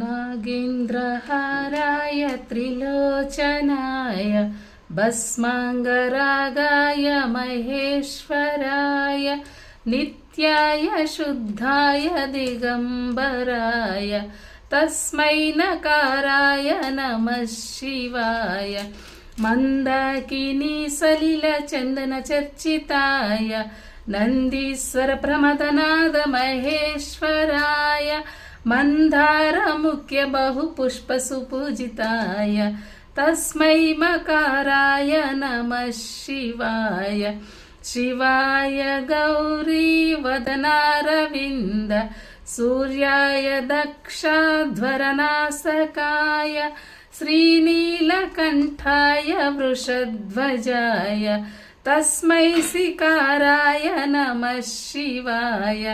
नागेन्द्रहाराय त्रिलोचनाय भस्माङ्गरागाय महेश्वराय नित्याय शुद्धाय दिगम्बराय तस्मै नकाराय नमः शिवाय मन्दाकिनी सलिलचन्दनचर्चिताय नन्दीश्वरप्रमदनाद महेश्वराय मन्दारमुख्य बहुपुष्पसुपूजिताय तस्मै मकाराय नमः शिवाय शिवाय गौरीवदनारविन्द सूर्याय दक्षाध्वरनासकाय श्रीनीलकण्ठाय वृषध्वजाय तस्मै सिकाराय नमः शिवाय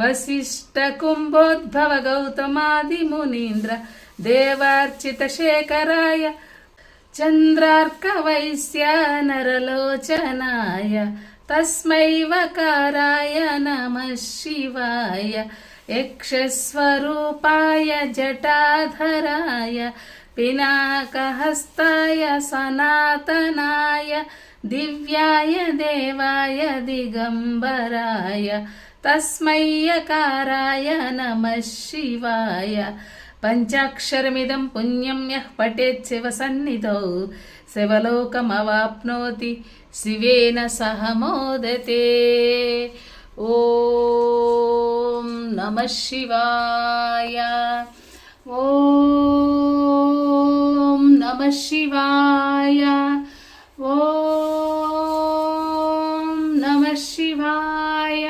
वसिष्ठकुम्भोद्भव गौतमादिमुनीन्द्र देवार्चितशेखराय चन्द्रार्कवैश्य नरलोचनाय तस्मै वकाराय नमः शिवाय यक्षस्वरूपाय जटाधराय पिनाकहस्ताय सनातनाय दिव्याय देवाय दिगम्बराय तस्मै यकाराय नमः शिवाय पञ्चाक्षरमिदं पुण्यं यः पठेत् शिवसन्निधौ शिवलोकमवाप्नोति शिवेन सह मोदते ॐ नमः शिवाय ॐ शिवाय ॐ नमः शिवाय